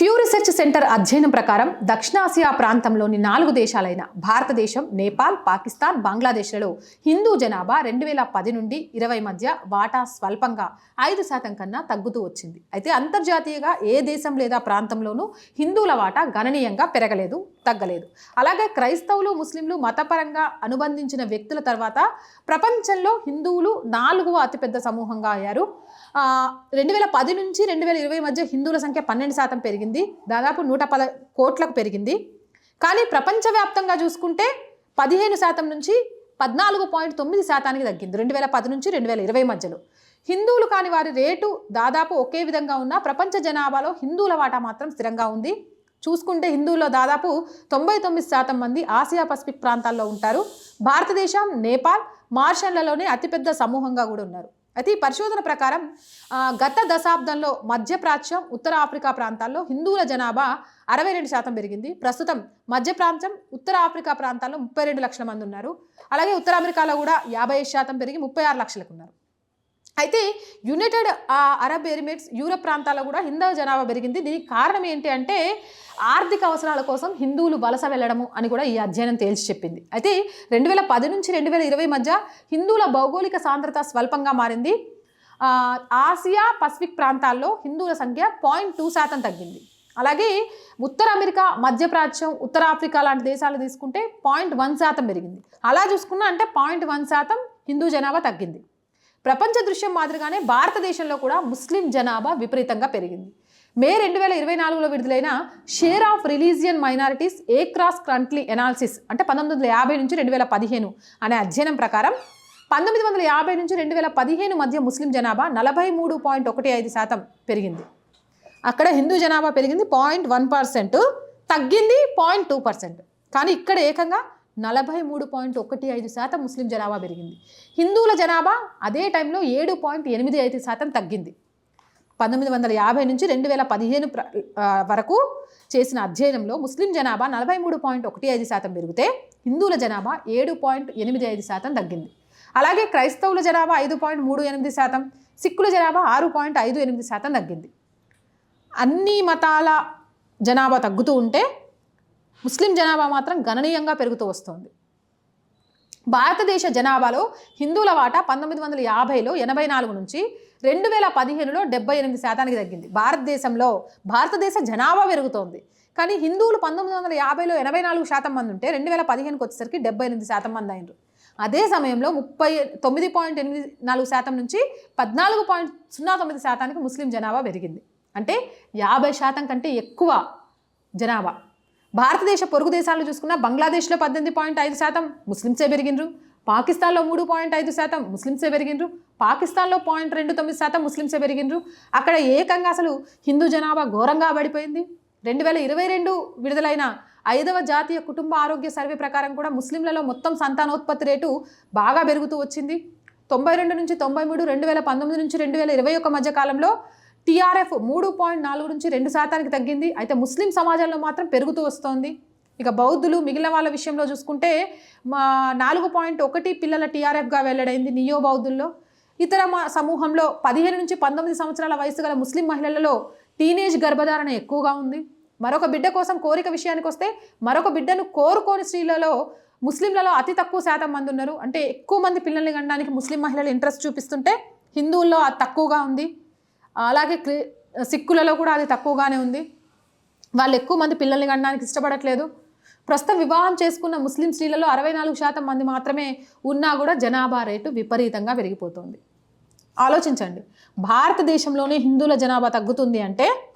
Pew research center అధ్యయనం ప్రకారం దక్షిణాసియా ప్రాంతంలోని నాలుగు దేశాలైన భారతదేశం నేపాల్ పాకిస్తాన్ బంగ్లాదేశ్లలో హిందూ జనాభా రెండు వేల పది నుండి ఇరవై మధ్య వాటా స్వల్పంగా ఐదు శాతం కన్నా తగ్గుతూ వచ్చింది. అయితే అంతర్జాతీయంగా ఏ దేశం లేదా ప్రాంతంలోనూ హిందువుల వాటా గణనీయంగా పెరగలేదు తగ్గలేదు. అలాగే క్రైస్తవులు ముస్లింలు మతపరంగా అనుబంధించిన వ్యక్తుల తర్వాత ప్రపంచంలో హిందువులు నాలుగవ అతిపెద్ద సమూహంగా అయ్యారు. రెండు వేల పది నుంచి రెండు వేల ఇరవై మధ్య హిందువుల సంఖ్య పన్నెండు శాతం పెరిగింది. దాదాపు నూట పద కోట్లకు పెరిగింది. కానీ ప్రపంచవ్యాప్తంగా చూసుకుంటే పదిహేను శాతం నుంచి పద్నాలుగు పాయింట్ తొమ్మిది శాతానికి తగ్గింది. రెండు వేల పది నుంచి రెండు వేల ఇరవై మధ్యలో. హిందువులు కాని వారి రేటు దాదాపు ఒకే విధంగా ఉన్న ప్రపంచ జనాభాలో హిందువుల వాటా మాత్రం స్థిరంగా ఉంది. చూసుకుంటే హిందువుల్లో దాదాపు తొంభై తొమ్మిది శాతం మంది ఆసియా పసిఫిక్ ప్రాంతాల్లో ఉంటారు. భారతదేశం నేపాల్ మార్షన్లలోనే అతిపెద్ద సమూహంగా కూడా ఉన్నారు. అయితే ఈ పరిశోధన ప్రకారం గత దశాబ్దంలో మధ్యప్రాచ్యం ఉత్తర ఆఫ్రికా ప్రాంతాల్లో హిందువుల జనాభా అరవై రెండు శాతం పెరిగింది. ప్రస్తుతం మధ్య ప్రాంతం ఉత్తర ఆఫ్రికా ప్రాంతాల్లో ముప్పై రెండు లక్షల మంది ఉన్నారు. అలాగే ఉత్తర అమెరికాలో కూడా యాభై శాతం పెరిగి ముప్పై ఆరు లక్షలకు ఉన్నారు. అయితే యునైటెడ్ అరబ్ ఎమిరేట్స్ యూరప్ ప్రాంతాల్లో కూడా హిందూ జనాభా పెరిగింది. దీనికి కారణం ఏంటి అంటే ఆర్థిక అవసరాల కోసం హిందువులు వలస వెళ్ళడము అని కూడా ఈ అధ్యయనం తేల్చి చెప్పింది. అయితే రెండు వేల పది నుంచి రెండు వేల ఇరవై మధ్య హిందువుల భౌగోళిక సాంద్రత స్వల్పంగా మారింది. ఆసియా పసిఫిక్ ప్రాంతాల్లో హిందువుల సంఖ్య పాయింట్ టూ శాతం తగ్గింది. అలాగే ఉత్తర అమెరికా మధ్యప్రాచ్యం ఉత్తర ఆఫ్రికా లాంటి దేశాలు తీసుకుంటే పాయింట్ వన్ శాతం పెరిగింది. అలా చూసుకున్నా అంటే పాయింట్ వన్ శాతం హిందూ జనాభా తగ్గింది. ప్రపంచ దృశ్యం మాదిరిగానే భారతదేశంలో కూడా ముస్లిం జనాభా విపరీతంగా పెరిగింది. మే రెండు వేల ఇరవై నాలుగులో విడుదలైన share of religion minorities a cross country analysis అంటే పంతొమ్మిది వందల యాభై నుంచి రెండు వేల పదిహేను అనే అధ్యయనం ప్రకారం పంతొమ్మిది వందల యాభై నుంచి రెండు వేల పదిహేను మధ్య ముస్లిం జనాభా నలభై మూడు పాయింట్ ఒకటి ఐదు శాతం పెరిగింది. అక్కడ హిందూ జనాభా పెరిగింది పాయింట్ వన్ పర్సెంట్ తగ్గింది పాయింట్ టూ పర్సెంట్. కానీ ఇక్కడ ఏకంగా నలభై మూడు పాయింట్ ఒకటి ఐదు శాతం ముస్లిం జనాభా పెరిగింది. హిందువుల జనాభా అదే టైంలో ఏడు పాయింట్ ఎనిమిది ఐదు శాతం తగ్గింది. పంతొమ్మిది వందల యాభై నుంచి రెండు వేల పదిహేను ప్ర వరకు చేసిన అధ్యయనంలో ముస్లిం జనాభా నలభై మూడు పాయింట్ ఒకటి ఐదు శాతం పెరిగితే హిందువుల జనాభా ఏడు పాయింట్ ఎనిమిది ఐదు శాతం తగ్గింది. అలాగే క్రైస్తవుల జనాభా ఐదు పాయింట్ మూడు ఎనిమిది శాతం సిక్కుల జనాభా ఆరు పాయింట్ ఐదు ఎనిమిది శాతం తగ్గింది. అన్ని మతాల జనాభా తగ్గుతూ ఉంటే ముస్లిం జనాభా మాత్రం గణనీయంగా పెరుగుతూ వస్తోంది. భారతదేశ జనాభాలో హిందువుల వాటా పంతొమ్మిది వందల యాభైలో ఎనభై నాలుగు నుంచి రెండు వేల పదిహేనులో డెబ్బై ఎనిమిది శాతానికి తగ్గింది. భారతదేశంలో భారతదేశ జనాభా పెరుగుతోంది. కానీ హిందువులు పంతొమ్మిది వందల యాభైలో ఎనభై నాలుగు శాతం మంది ఉంటే రెండు వేల పదిహేనుకి వచ్చేసరికి డెబ్బై ఎనిమిది శాతం మంది అయినరు. అదే సమయంలో ముప్పై తొమ్మిది పాయింట్ ఎనిమిది నాలుగు శాతం నుంచి పద్నాలుగు పాయింట్ సున్నా తొమ్మిది శాతానికి ముస్లిం జనాభా పెరిగింది. అంటే యాభై శాతం కంటే ఎక్కువ జనాభా. భారతదేశ పొరుగు దేశాలు చూసుకున్న బంగ్లాదేశ్లో పద్దెనిమిది పాయింట్ ఐదు శాతం ముస్లింసే పెరిగినరు పాకిస్తాన్లో మూడు పాయింట్ ఐదు శాతం ముస్లింసే పెరిగినరు పాకిస్తాన్లో పాయింట్ రెండు తొమ్మిది శాతం ముస్లింసే పెరిగిండ్రు. అక్కడ ఏకంగా అసలు హిందూ జనాభా ఘోరంగా పడిపోయింది. రెండు వేల ఇరవై రెండు విడుదలైన ఐదవ జాతీయ కుటుంబ ఆరోగ్య సర్వే ప్రకారం కూడా ముస్లింలలో మొత్తం సంతానోత్పత్తి రేటు బాగా పెరుగుతూ వచ్చింది. తొంభై రెండు నుంచి తొంభై మూడు రెండు వేల పంతొమ్మిది నుంచి రెండు వేల ఇరవై ఒక మధ్య కాలంలో టీఆర్ఎఫ్ మూడు పాయింట్ నాలుగు నుంచి రెండు శాతానికి తగ్గింది. అయితే ముస్లిం సమాజంలో మాత్రం పెరుగుతూ వస్తోంది. ఇక బౌద్ధులు మిగిలిన వాళ్ళ విషయంలో చూసుకుంటే మా నాలుగు పాయింట్ ఒకటి పిల్లల టీఆర్ఎఫ్గా వెల్లడైంది నియో బౌద్ధుల్లో. ఇతర మా సమూహంలో పదిహేను నుంచి పంతొమ్మిది సంవత్సరాల వయసు గల ముస్లిం మహిళలలో టీనేజ్ గర్భధారణ ఎక్కువగా ఉంది. మరొక బిడ్డ కోసం కోరిక విషయానికి వస్తే మరొక బిడ్డను కోరుకోని స్త్రీలలో ముస్లింలలో అతి తక్కువ శాతం మంది ఉన్నారు. అంటే ఎక్కువ మంది పిల్లల్ని కనడానికి ముస్లిం మహిళలు ఇంట్రెస్ట్ చూపిస్తుంటే హిందువుల్లో అది తక్కువగా ఉంది. అలాగే క్రి- సిక్కులలో కూడా అది తక్కువగానే ఉంది. వాళ్ళు ఎక్కువ మంది పిల్లల్ని కనడానికి ఇష్టపడట్లేదు. ప్రస్తుతం వివాహం చేసుకున్న ముస్లిం స్త్రీలలో అరవై నాలుగు శాతం మంది మాత్రమే ఉన్నా కూడా జనాభా రేటు విపరీతంగా పెరిగిపోతుంది ఆలోచించండి. భారతదేశంలోనే హిందువుల జనాభా తగ్గుతుంది అంటే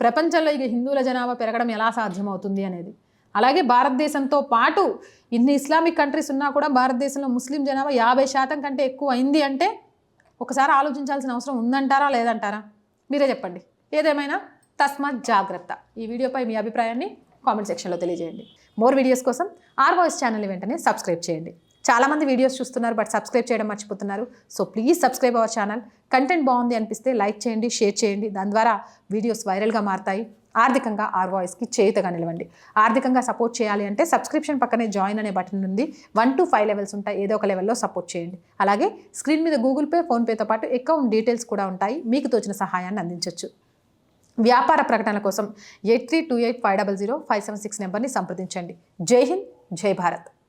ప్రపంచంలో ఇక హిందువుల జనాభా పెరగడం ఎలా సాధ్యమవుతుంది అనేది. అలాగే భారతదేశంతో పాటు ఇన్ని ఇస్లామిక్ కంట్రీస్ ఉన్నా కూడా భారతదేశంలో ముస్లిం జనాభా యాభై శాతం కంటే ఎక్కువ అయింది అంటే ఒకసారి ఆలోచించాల్సిన అవసరం ఉందంటారా లేదంటారా? మీరే చెప్పండి. ఏదేమైనా తస్మాత్ జాగ్రత్త. ఈ వీడియోపై మీ అభిప్రాయాన్ని కామెంట్ సెక్షన్లో తెలియజేయండి. మోర్ వీడియోస్ కోసం ఆర్ వాయిస్ ఛానల్ని వెంటనే సబ్స్క్రైబ్ చేయండి. చాలామంది వీడియోస్ చూస్తున్నారు బట్ సబ్స్క్రైబ్ చేయడం మర్చిపోతున్నారు. So please subscribe our channel. Content బాగుంది అనిపిస్తే లైక్ చేయండి షేర్ చేయండి. దాని ద్వారా వీడియోస్ వైరల్గా మారుతాయి. ఆర్థికంగా ఆర్ వాయిస్కి చేయుతగా నిలవండి. ఆర్థికంగా సపోర్ట్ చేయాలి అంటే సబ్స్క్రిప్షన్ పక్కనే జాయిన్ అనే బటన్ ఉంది. వన్ టు ఫైవ్ లెవెల్స్ ఉంటాయి. ఏదో ఒక లెవెల్లో సపోర్ట్ చేయండి. అలాగే స్క్రీన్ మీద గూగుల్ పే ఫోన్పేతో పాటు అకౌంట్ డీటెయిల్స్ కూడా ఉంటాయి. మీకు తోచిన సహాయాన్ని అందించవచ్చు వ్యాపార ప్రకటనల కోసం eight three two eight five double zero five seven six నెంబర్ని సంప్రదించండి. జై హింద్ జై భారత్.